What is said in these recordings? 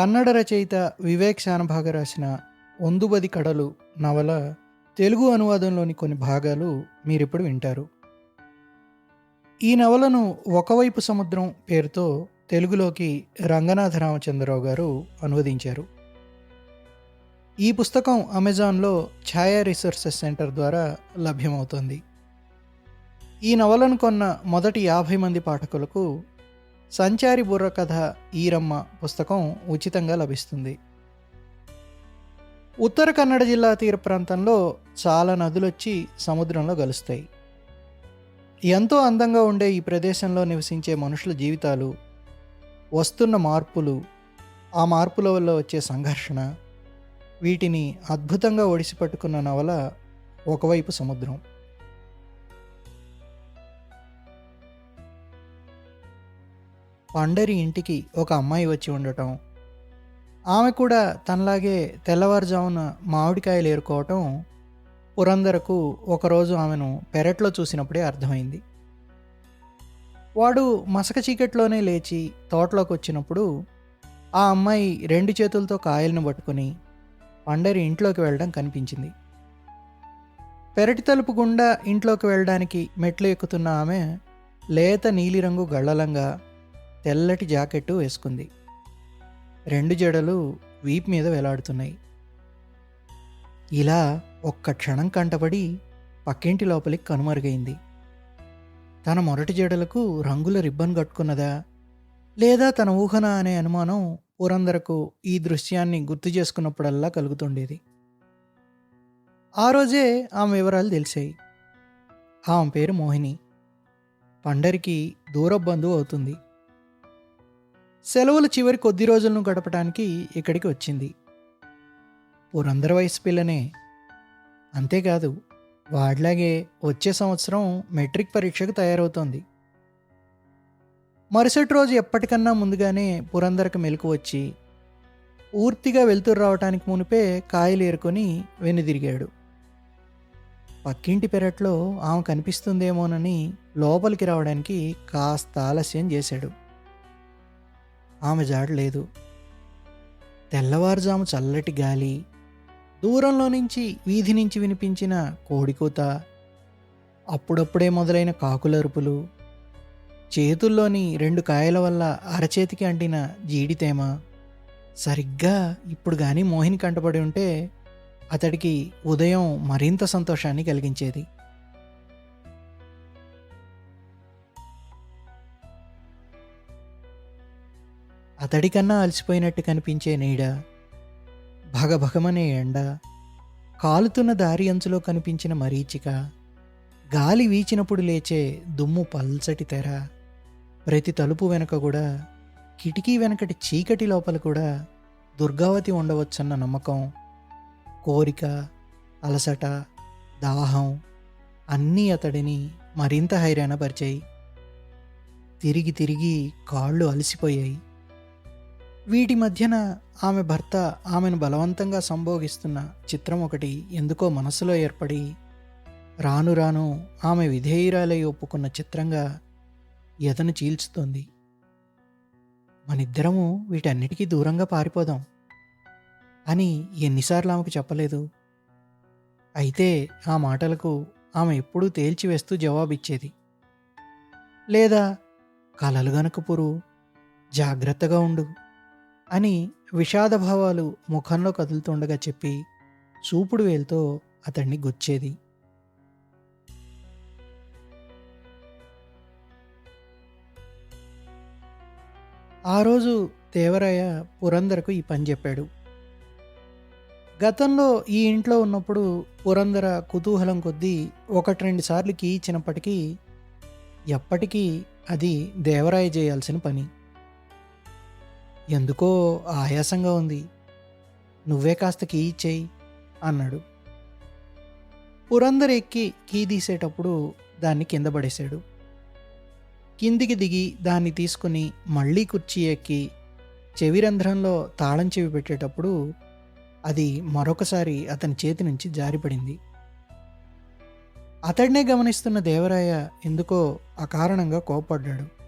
కన్నడ రచయిత వివేక్ శానభాగ రాసిన ఒందుబది కడలు నవల తెలుగు అనువాదంలోని కొన్ని భాగాలు మీరిప్పుడు వింటారు. ఈ నవలను ఒకవైపు సముద్రం పేరుతో తెలుగులోకి రంగనాథ రామచంద్రరావు గారు అనువదించారు. ఈ పుస్తకం అమెజాన్లో ఛాయా రీసోర్సెస్ సెంటర్ ద్వారా లభ్యమవుతోంది. ఈ నవలను కొన్న మొదటి యాభై మంది పాఠకులకు సంచారి బుర్ర కథ ఈరమ్మ పుస్తకం ఉచితంగా లభిస్తుంది. ఉత్తర కన్నడ జిల్లా తీర ప్రాంతంలో చాలా నదులొచ్చి సముద్రంలో కలుస్తాయి ఎంతో అందంగా ఉండే ఈ ప్రదేశంలో నివసించే మనుషుల జీవితాలు వస్తున్న మార్పులు ఆ మార్పుల వల్ల వచ్చే సంఘర్షణ వీటిని అద్భుతంగా ఒడిసిపట్టుకున్న నవల ఒకవైపు సముద్రం. పండరి ఇంటికి ఒక అమ్మాయి వచ్చి ఉండటం. ఆమె కూడా తనలాగే తెల్లవారుజామున మామిడికాయలు ఏరుకోవటం పురందరకు ఒకరోజు ఆమెను పెరట్లో చూసినప్పుడే అర్థమైంది. వాడు మసక చీకట్లోనే లేచి తోటలోకి వచ్చినప్పుడు ఆ అమ్మాయి రెండు చేతులతో కాయలను పట్టుకుని పండరి ఇంట్లోకి వెళ్ళడం కనిపించింది. పెరటి తలుపు గుండా ఇంట్లోకి వెళ్ళడానికి మెట్లు ఎక్కుతున్న ఆమె లేత నీలిరంగు గళ్ళలంగా తెల్లటి జాకెట్టు వేసుకుంది. రెండు జడలు వీప్ మీద వేలాడుతున్నాయి. ఇలా ఒక్క క్షణం కంటపడి పక్కింటి లోపలికి కనుమరుగైంది. తన మొరటి జడలకు రంగుల రిబ్బన్ కట్టుకున్నదా? లేదా తన ఊహన అనే అనుమానం పురందరకు ఈ దృశ్యాన్ని గుర్తు చేసుకున్నప్పుడల్లా కలుగుతుండేది. ఆ రోజే ఆమె వివరాలు తెలిసాయి. ఆమె పేరు మోహిని. పండరికి దూర బంధువు అవుతుంది. సెలవుల చివరి కొద్ది రోజులను గడపడానికి ఇక్కడికి వచ్చింది. పురందర వయసు పిల్లనే. అంతేకాదు వాడిలాగే వచ్చే సంవత్సరం మెట్రిక్ పరీక్షకు తయారవుతోంది. మరుసటి రోజు ఎప్పటికన్నా ముందుగానే పురందరకు మెలకు వచ్చి పూర్తిగా వెలుతురు రావటానికి మునిపే కాయలు ఏరుకొని వెనుదిరిగాడు పక్కింటి పెరట్లో ఆమె కనిపిస్తుందేమోనని లోపలికి రావడానికి కాస్త ఆలస్యం చేశాడు. ఆమె జాడలేదు తెల్లవారుజాము చల్లటి గాలి దూరంలో నుంచి వీధి నుంచి వినిపించిన కోడికూత అప్పుడప్పుడే మొదలైన కాకులరుపులు చేతుల్లోని రెండు కాయల వల్ల అరచేతికి అంటిన జీడితేమ సరిగ్గా ఇప్పుడు కానీ మోహిని కంటపడి ఉంటే అతడికి ఉదయం మరింత సంతోషాన్ని కలిగించేది. అతడికన్నా అలసిపోయినట్టు కనిపించే నీడ భగభగమనే ఎండ కాలుతున్న దారి అంచులో కనిపించిన మరీచిక గాలి వీచినప్పుడు లేచే దుమ్ము పల్చటి తెర ప్రతి తలుపు వెనుక కూడా కిటికీ వెనకటి చీకటి లోపల కూడా దుర్గావతి ఉండవచ్చన్న నమ్మకం కోరిక అలసట దాహం అన్నీ అతడిని మరింత హైరాణపరిచాయి. తిరిగి తిరిగి కాళ్ళు అలసిపోయాయి. వీటి మధ్యన ఆమె భర్త ఆమెను బలవంతంగా సంభోగిస్తున్న చిత్రం ఒకటి ఎందుకో మనసులో ఏర్పడి రాను రాను ఆమె విధేయురాలై ఒప్పుకున్న చిత్రంగా ఎదను చీల్చుతోంది. మనిద్దరము వీటన్నిటికీ దూరంగా పారిపోదాం అని ఎన్నిసార్లు ఆమెకు చెప్పలేదు. అయితే ఆ మాటలకు ఆమె ఎప్పుడూ తేల్చివేస్తూ జవాబిచ్చేది. లేదా కలలు గనకపురు జాగ్రత్తగా ఉండు. అని విషాదభావాలు ముఖంలో కదులుతుండగా చెప్పి చూపుడు వేలుతో అతన్ని గుచ్చేది. ఆ రోజు దేవరాయ పురందరకు ఈ పని చెప్పాడు. గతంలో ఈ ఇంట్లో ఉన్నప్పుడు పురందర కుతూహలం కొద్దీ ఒకటి రెండు సార్లు కీ ఇచ్చినప్పటికీ ఎప్పటికీ అది దేవరాయ చేయాల్సిన పని. ఎందుకో ఆయాసంగా ఉంది. నువ్వే కాస్త కీ ఇచ్చేయి అన్నాడు. పురందర్ ఎక్కి కీ తీసేటప్పుడు దాన్ని కింద పడేశాడు. కిందికి దిగి దాన్ని తీసుకుని మళ్ళీ కుర్చీ ఎక్కి చెవి రంధ్రంలో తాళం చెవి పెట్టేటప్పుడు అది మరొకసారి అతని చేతి నుంచి జారిపడింది. అతడినే గమనిస్తున్న దేవరాయ ఎందుకో అకారణంగా కోపడ్డాడు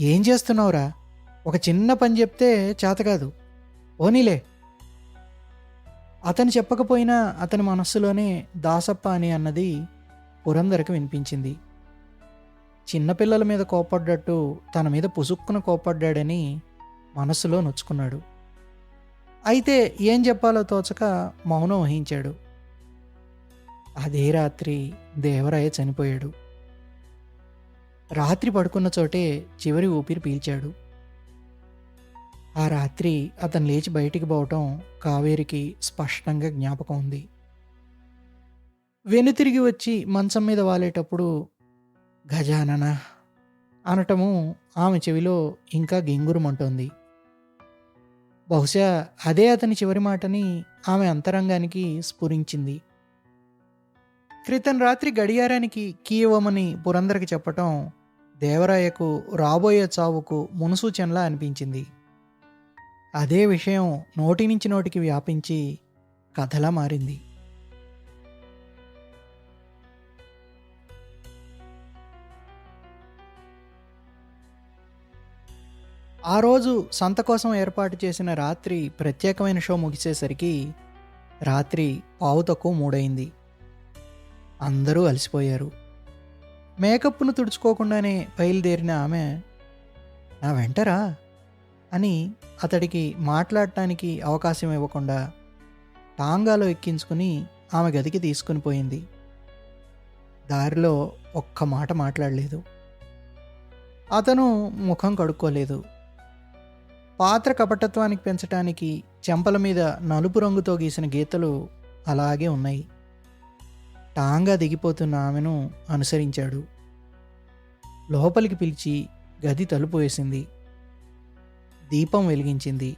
ఏం చేస్తున్నావురా? ఒక చిన్న పని చెప్తే చేత కాదు. ఓనీలే. అతను చెప్పకపోయినా అతని మనస్సులోనే దాసప్ప అని అన్నది పురందరికి వినిపించింది. చిన్నపిల్లల మీద కోపడ్డట్టు తన మీద పుసుక్కున కోపడ్డాడని మనస్సులో నొచ్చుకున్నాడు. అయితే ఏం చెప్పాలో తోచక మౌనం వహించాడు. అదే రాత్రి దేవరాయ చనిపోయాడు. రాత్రి పడుకున్న చోటే చివరి ఊపిరి పీల్చాడు. ఆ రాత్రి అతను లేచి బయటికి పోవటం కావేరికి స్పష్టంగా జ్ఞాపకం ఉంది. వెనుతిరిగి వచ్చి మంచం మీద వాలేటప్పుడు గజానన అనటము ఆమె చెవిలో ఇంకా గింగురుమంటోంది. బహుశా అదే అతని చివరి మాటని ఆమె అంతరంగానికి స్ఫురించింది. క్రితం రాత్రి గడియారానికి కీ ఇవ్వమని పురందరికి చెప్పటం దేవరాయకు రాబోయే చావుకు మునుసూచనలా అనిపించింది. అదే విషయం నోటి నుంచి నోటికి వ్యాపించి కథలా మారింది. ఆ రోజు సంత కోసం ఏర్పాటు చేసిన రాత్రి ప్రత్యేకమైన షో ముగిసేసరికి రాత్రి పావు తక్కువ మూడైంది అందరూ అలసిపోయారు. మేకప్ను తుడుచుకోకుండానే బయలుదేరిన ఆమె నా వెంటరా? అని అతడికి మాట్లాడటానికి అవకాశం ఇవ్వకుండా టాంగాలో ఎక్కించుకుని ఆమె గదికి తీసుకుని పోయింది. దారిలో ఒక్క మాట మాట్లాడలేదు. అతను ముఖం కడుక్కోలేదు. పాత్ర కపటత్వానికి పెంచటానికి చెంపల మీద నలుపు రంగుతో గీసిన గీతలు అలాగే ఉన్నాయి. టాంగా దిగిపోతున్న ఆమెను అనుసరించాడు. లోపలికి పిలిచి గది తలుపు వేసింది. దీపం వెలిగించింది.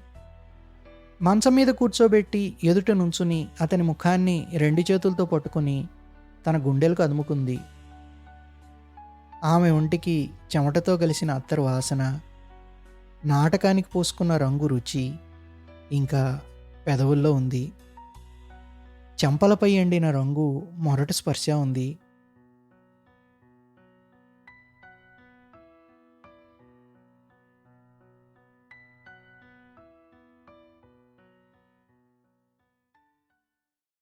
మంచం మీద కూర్చోబెట్టి ఎదుట నుంచుని అతని ముఖాన్ని రెండు చేతులతో పట్టుకుని తన గుండెలకు అదుముకుంది. ఆమె ఒంటికి చెమటతో కలిసిన అత్తరు వాసన నాటకానికి పోసుకున్న రంగు రుచి ఇంకా పెదవుల్లో ఉంది. చెంపలపై ఎండిన రంగు మొరటి స్పర్శ ఉంది.